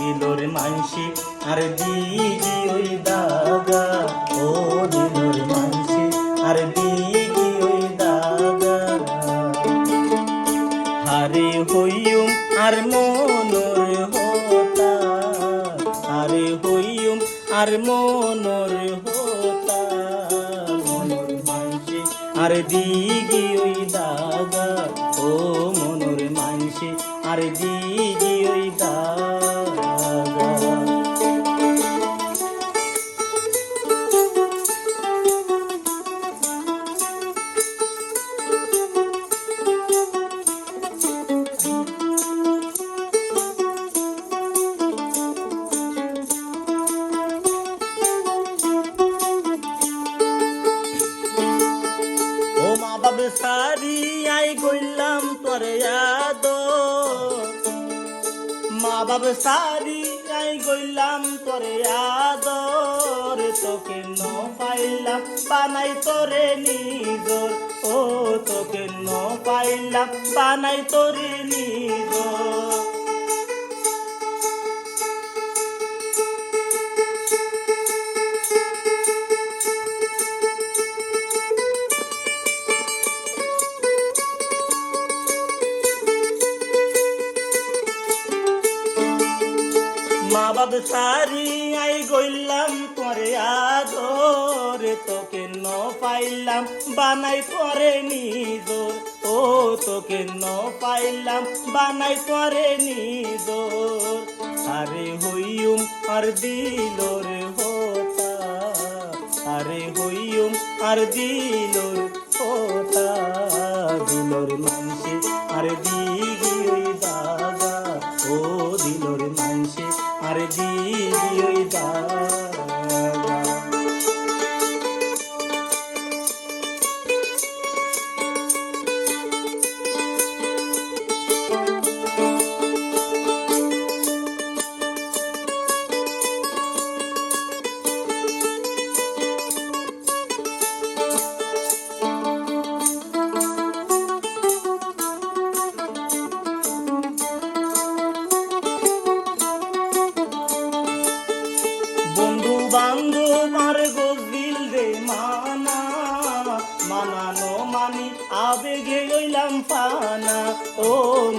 দিলর মানসি, আর দিগি ওই দাগা। ও দিলর মানসি, আর দিগি ওই দাগা। হারে হইয়ুম আর মনর হোতা আরে হইয়ুম আর মনর আর দিগি ওই দাগা। ও মনর মানসি, আর দিগি ওই দাগা। সারি আই গইলাম তোরে আদ মা বাবা সারি আই গইলাম তোরে আদর, তোকে ন পাইলাম, বানাই তোরে নিজর। ও, তোকে ন পাইলাম, বানাই তোরে নিজর। মা বাবা সারি আই গইলাম তোরে আদর, তোকে ন পাইলাম, বানাই করে নিজর। ও, তোকে ন পাইলাম, বানাই করে নিজর। আরে হইয়ুম আর দিলর হোতা। আরে হইয়ুম আর দিলর হোতা। দিলর মানসে আর দিগি দাদা। ও, দিলর মানসে আর দিয়ে ওই আবেগে ওইলাম পানা। ও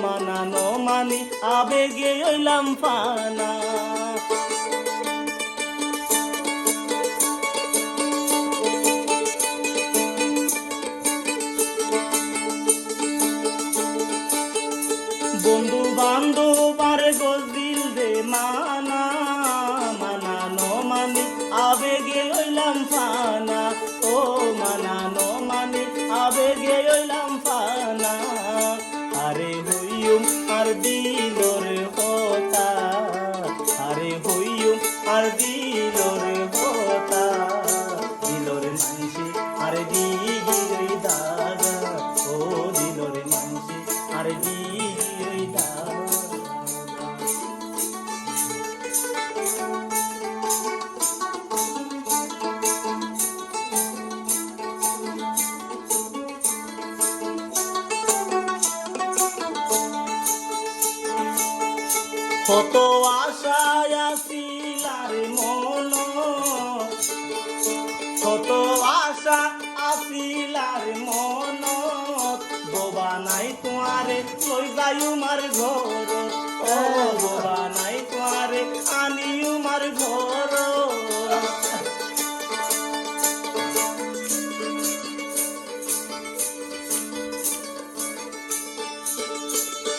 মানানো মানি, আবেগে ওইলাম পানা। বন্ধু বান্ধব আর গদিল রে মানা। মানানো মানি, আবেগে ওইলাম ফানা দিলর হতা আরে হইয়ুম আর দিলর হতা দিলর মানসি আরে দিগি কত আশায় আসিলার মন। কত আশা আসিলার মন। বোবা নাই তোমারে লই যাই মার ঘর? ও বোবা নাই তোমারে, আনি মার ঘর।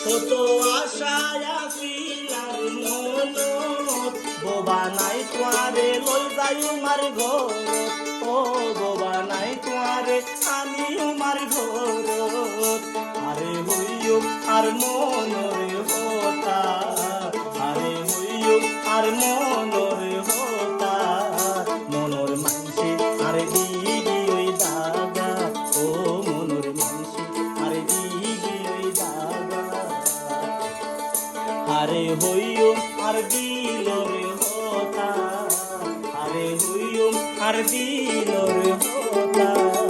কত মন বোবা নাই তোমারে, লই যাই উমার ঘর। ও বোবা নাই তোমারে, আনি উমার ঘর। আরে হইও আর মন হতা আরে হইও আর মন আরে হইও আর দিল রে হোতা। আরে হইও আর দিল হোতা।